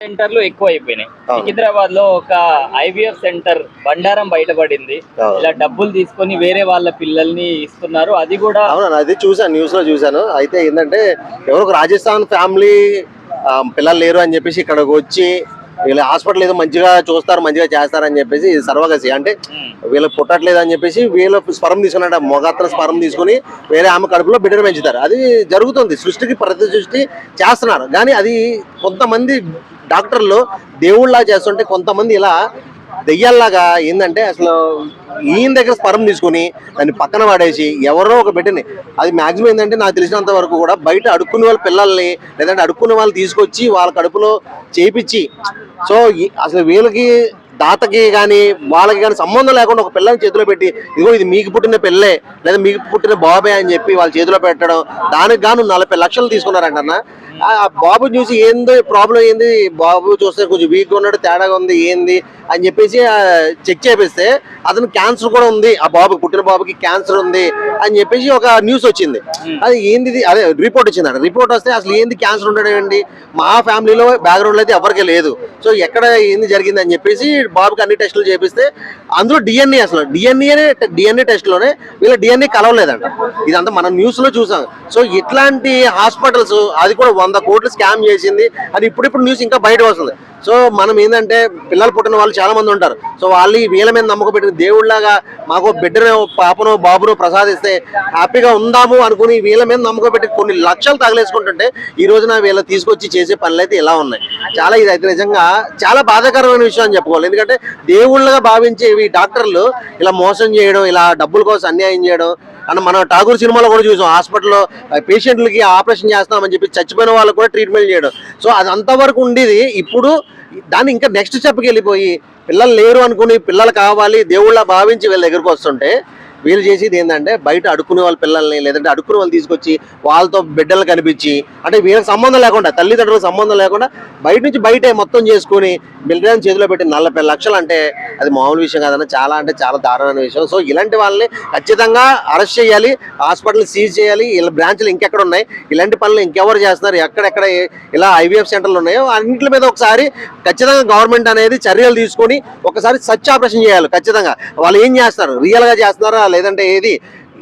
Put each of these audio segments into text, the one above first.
సెంటర్లు ఎక్కువ అయిపోయినాయి. సికింద్రాబాద్లో ఒక ఐవీఎఫ్ సెంటర్ బండారం బయటపడింది. ఇలా డబ్బులు తీసుకొని వేరే వాళ్ళ పిల్లల్ని ఇస్తున్నారు. అది కూడా అవును అది చూసాను న్యూస్లో చూసాను అయితే ఏంటంటే ఎవరో ఒక రాజస్థాన్ ఫ్యామిలీ పిల్లలు లేరు అని చెప్పేసి ఇక్కడికి వచ్చి వీళ్ళ హాస్పిటల్ ఏదో మంచిగా చూస్తారు మంచిగా చేస్తారని చెప్పేసి సర్వగసి అంటే ఉమ్, వీళ్ళకి పుట్టట్లేదు అని చెప్పేసి వీళ్ళ స్పరం తీసుకున్నట్టు మొగత్తన స్పరం తీసుకుని వేరే ఆమె కడుపులో బిడ్డను పెంచుతారు. అది జరుగుతుంది సృష్టికి ప్రతి సృష్టి చేస్తున్నారు. కానీ అది కొంతమంది డాక్టర్లు దేవుళ్ళలా చేస్తుంటే కొంతమంది ఇలా దెయ్యాల్లాగా ఏంటంటే అసలు ఈయన దగ్గర స్పరం తీసుకుని దాన్ని పక్కన పడేసి ఎవరో ఒక బిడ్డని అది మాక్సిమం ఏంటంటే నాకు తెలిసినంత వరకు కూడా బయట అడుక్కునే వాళ్ళ పిల్లల్ని లేదంటే అడుక్కునే వాళ్ళు తీసుకొచ్చి వాళ్ళ కడుపులో చేపించి సో అసలు వీళ్ళకి దాతకి కానీ వాళ్ళకి కానీ సంబంధం లేకుండా ఒక పిల్లని చేతిలో పెట్టి ఇదిగో ఇది మీకు పుట్టిన పిల్లే లేదా మీకు పుట్టిన బాబే అని చెప్పి వాళ్ళ చేతిలో పెట్టడం దానికి గాను నలభై లక్షలు తీసుకున్నారంటన్నా. బాబు చూసి ఏంది ప్రాబ్లం ఏంది? బాబు చూస్తే కొంచెం వీక్ ఉన్నాడు తేడాగా ఉంది ఏంది అని చెప్పేసి చెక్ చేపిస్తే అతను క్యాన్సర్ కూడా ఉంది. ఆ బాబు పుట్టిన బాబుకి క్యాన్సర్ ఉంది అని చెప్పేసి ఒక న్యూస్ వచ్చింది. అది ఏంది? అదే రిపోర్ట్ వచ్చిందంట. రిపోర్ట్ వస్తే అసలు ఏంది క్యాన్సర్ ఉండడం మా ఫ్యామిలీలో బ్యాక్గ్రౌండ్ అయితే ఎవరికి లేదు. సో ఎక్కడ ఏంది జరిగింది అని చెప్పేసి బాబుకి అన్ని టెస్టులు చేపిస్తే అందులో డిఎన్ఏ అసలు డిఎన్ఏ డిఎన్ఏ టెస్ట్లోనే వీళ్ళ డిఎన్ఏ కలవలేదంట. ఇదంతా మనం న్యూస్లో చూసాం. సో ఇట్లాంటి హాస్పిటల్స్ అది కూడా వంద కోట్లు స్కామ్ చేసింది. అది ఇప్పుడిప్పుడు న్యూస్ ఇంకా బయట వస్తుంది. సో మనం ఏంటంటే పిల్లలు పుట్టిన వాళ్ళు చాలా మంది ఉంటారు. సో వాళ్ళు ఈ వీళ్ళ మీద నమ్మకం పెట్టిన దేవుళ్ళగా మాకు బిడ్డను పాపను బాబును ప్రసాదిస్తే హ్యాపీగా ఉందాము అనుకుని వీళ్ళ మీద నమ్మకం పెట్టి కొన్ని లక్షలు తగలేసుకుంటుంటే ఈ రోజున వీళ్ళు తీసుకొచ్చి చేసే పనులు అయితే ఇలా ఉన్నాయి. చాలా ఇది అయితే నిజంగా చాలా బాధాకరమైన విషయం అని చెప్పుకోవాలి. ఎందుకంటే దేవుళ్ళగా భావించే ఈ డాక్టర్లు ఇలా మోసం చేయడం ఇలా డబ్బుల కోసం అన్యాయం చేయడం. అని మనం ఠాగూర్ సినిమాలో కూడా చూసాం హాస్పిటల్లో పేషెంట్లకి ఆపరేషన్ చేస్తామని చెప్పి చచ్చిపోయిన వాళ్ళకు కూడా ట్రీట్మెంట్ చేయడం. సో అది అంతవరకు ఉండేది. ఇప్పుడు దాన్ని ఇంకా నెక్స్ట్ స్టెప్కి వెళ్ళిపోయి పిల్లలు లేరు అనుకుని పిల్లలు కావాలి దేవుళ్ళ భావించి వీళ్ళ దగ్గరకు వస్తుంటే వీళ్ళు చేసేది ఏంటంటే బయట అడుక్కునే వాళ్ళ పిల్లల్ని లేదంటే అడుక్కునే వాళ్ళు తీసుకొచ్చి వాళ్ళతో బిడ్డలు కనిపించి అంటే వీళ్ళకి సంబంధం లేకుండా తల్లిదండ్రులకు సంబంధం లేకుండా బయట నుంచి బయటే మొత్తం చేసుకుని బిల్డర్ చేతిలో పెట్టి నలభై లక్షలు అంటే అది మామూలు విషయం కాదన్న చాలా అంటే చాలా దారుణమైన విషయం. సో ఇలాంటి వాళ్ళని ఖచ్చితంగా అరెస్ట్ చేయాలి హాస్పిటల్ సీజ్ చేయాలి ఇలా బ్రాంచ్లు ఇంకెక్కడ ఉన్నాయి ఇలాంటి పనులు ఇంకెవరు చేస్తున్నారు ఎక్కడెక్కడ ఇలా ఐవీఎఫ్ సెంటర్లు ఉన్నాయో అన్నింటి మీద ఒకసారి ఖచ్చితంగా గవర్నమెంట్ అనేది చర్యలు తీసుకొని ఒకసారి సచ్ ఆపరేషన్ చేయాలి ఖచ్చితంగా. వాళ్ళు ఏం చేస్తున్నారు? రియల్గా చేస్తున్నారా? లేదంటే ఏది?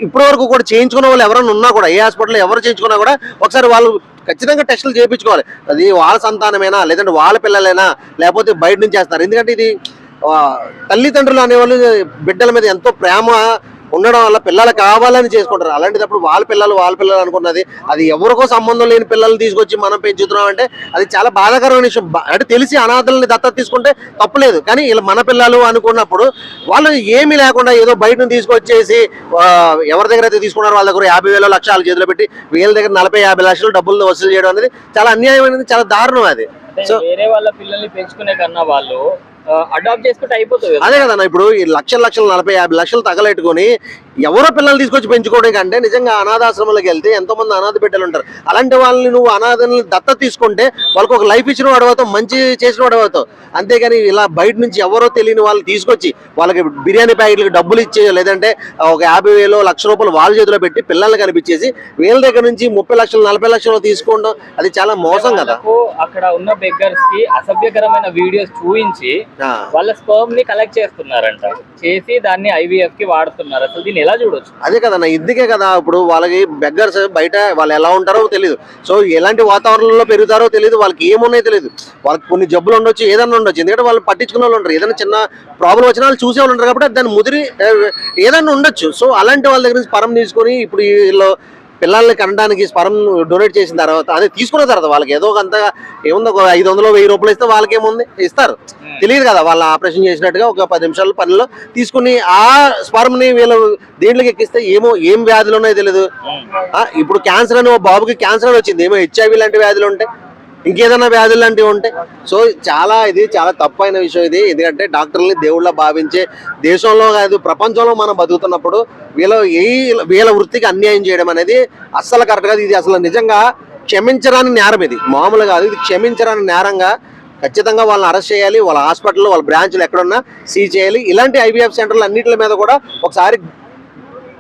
ఇప్పటి వరకు కూడా చేయించుకున్న వాళ్ళు ఎవరైనా ఉన్నా కూడా ఏ హాస్పిటల్లో ఎవరు చేయించుకున్నా కూడా ఒకసారి వాళ్ళు ఖచ్చితంగా టెస్టులు చేయించుకోవాలి. అది వాళ్ళ సంతానమేనా లేదంటే వాళ్ళ పిల్లలేనా లేకపోతే బయట నుంచి చేస్తారు ఎందుకంటే ఇది తల్లిదండ్రులు అనేవాళ్ళు బిడ్డల మీద ఎంతో ప్రేమ ఉండడం వల్ల పిల్లలు కావాలని చేసుకుంటారు. అలాంటిదప్పుడు వాళ్ళ పిల్లలు వాళ్ళ పిల్లలు అనుకున్నది. అది ఎవరికో సంబంధం లేని పిల్లల్ని తీసుకొచ్చి మనం పెంచుతున్నాం అంటే అది చాలా బాధాకరమైన విషయం. అంటే తెలిసి అనాథల్ని దత్తత తీసుకుంటే తప్పులేదు కానీ ఇలా మన పిల్లలు అనుకున్నప్పుడు వాళ్ళు ఏమీ లేకుండా ఏదో బయట నుంచి తీసుకొచ్చేసి ఎవరి దగ్గర అయితే తీసుకున్నారో వాళ్ళ దగ్గర యాభై వేల లక్షలు చేతిలో పెట్టి వీళ్ళ దగ్గర నలభై యాభై లక్షలు డబ్బులు వసూలు చేయడం అనేది చాలా అన్యాయమైనది చాలా దారుణం అది. సో వేరే వాళ్ళ పిల్లల్ని పెంచుకునే కన్నా వాళ్ళు అడాప్ట్ చేసుకుంటే అయిపోతుంది అదే కదా ఇప్పుడు ఈ లక్షల లక్షలు నలభై యాభై లక్షలు తగలెట్టుకొని ఎవరో పిల్లల్ని తీసుకొచ్చి పెంచుకోవడం కంటే నిజంగా అనాథాశ్రమాలకు వెళ్తే ఎంతో మంది అనాథ బిడ్డలు ఉంటారు. అలాంటి వాళ్ళని నువ్వు అనాథని దత్త తీసుకుంటే వాళ్ళకి ఒక లైఫ్ ఇచ్చిన వాడు అవుతావు మంచి చేసిన వాడు అవుతావు అంతేగాని ఇలా బయట నుంచి ఎవరో తెలియని వాళ్ళు తీసుకొచ్చి వాళ్ళకి బిర్యానీ ప్యాకెట్లకు డబ్బులు ఇచ్చి లేదంటే ఒక యాభై వేలు లక్ష రూపాయలు వాళ్ళ చేతిలో పెట్టి పిల్లల్ని కనిపించేసి వీళ్ళ దగ్గర నుంచి ముప్పై లక్షలు నలభై లక్షలు తీసుకోవడం అది చాలా మోసం కదా. అక్కడ ఉన్న బెగ్గర్స్కి అసభ్యకరమైన వీడియోస్ చూపించి. వాళ్ళ స్పర్మ్ని కలెక్ట్ చేస్తున్నారంట. చేసి దాన్ని ఐవీఎఫ్కి వాడుతున్నారు. అసలు దీన్ని ఎలా చూడొచ్చు? అదే కదా నా ఇందుకే కదా ఇప్పుడు వాళ్ళకి బెగ్గర్స్ బయట వాళ్ళు ఎలా ఉంటారో తెలియదు సో ఎలాంటి వాతావరణంలో పెరుగుతారో తెలియదు వాళ్ళకి ఏమున్నాయో తెలియదు వాళ్ళకి కొన్ని జబ్బులు ఉండొచ్చు ఏదైనా ఉండొచ్చు. ఎందుకంటే వాళ్ళు పట్టించుకునే వాళ్ళు ఉంటారు ఏదైనా చిన్న ప్రాబ్లం వచ్చినా వాళ్ళు చూసే వాళ్ళు ఉంటారు కాబట్టి దాన్ని ముదిరి ఏదైనా ఉండొచ్చు. సో అలాంటి వాళ్ళ దగ్గర నుంచి పరం తీసుకొని ఇప్పుడు వీళ్ళు పిల్లల్ని కనడానికి స్పరం డొనేట్ చేసిన తర్వాత అదే తీసుకున్న తర్వాత వాళ్ళకి ఏదో ఒక అంత ఏముందో ఒక ఐదు వందలు వెయ్యి రూపాయలు ఇస్తే వాళ్ళకి ఏముంది ఇస్తారు తెలియదు కదా వాళ్ళ ఆపరేషన్ చేసినట్టుగా ఒక పది నిమిషాల పనిలో తీసుకుని ఆ స్పర్మ్ని వీళ్ళు దేంట్లోకి ఎక్కిస్తే ఏమో ఏం వ్యాధులు ఉన్నాయో తెలియదు ఆ, ఇప్పుడు క్యాన్సర్ అని ఓ బాబుకి క్యాన్సర్ అని వచ్చింది ఏమో హెచ్ఐవి లాంటి వ్యాధులు ఉంటాయి ఇంకేదైనా వ్యాధులు లాంటివి ఉంటాయి సో చాలా ఇది చాలా తప్పైన విషయం ఇది. ఎందుకంటే డాక్టర్ని దేవుళ్ళ భావించే దేశంలో కాదు ప్రపంచంలో మనం బతుకుతున్నప్పుడు వీళ్ళ ఏ వీళ్ళ వృత్తికి అన్యాయం చేయడం అనేది అస్సలు కరెక్ట్ కాదు. ఇది అసలు నిజంగా క్షమించరాని నేరం ఇది. మామూలు కాదు ఇది క్షమించరాని నేరంగా ఖచ్చితంగా వాళ్ళని అరెస్ట్ చేయాలి వాళ్ళ హాస్పిటల్ వాళ్ళ బ్రాంచ్లు ఎక్కడున్నా సీజ్ చేయాలి. ఇలాంటి ఐవీఎఫ్ సెంటర్లు అన్నింటి మీద కూడా ఒకసారి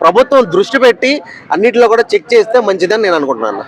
ప్రభుత్వం దృష్టి పెట్టి అన్నిటిలో కూడా చెక్ చేస్తే మంచిదని నేను అనుకుంటున్నాను.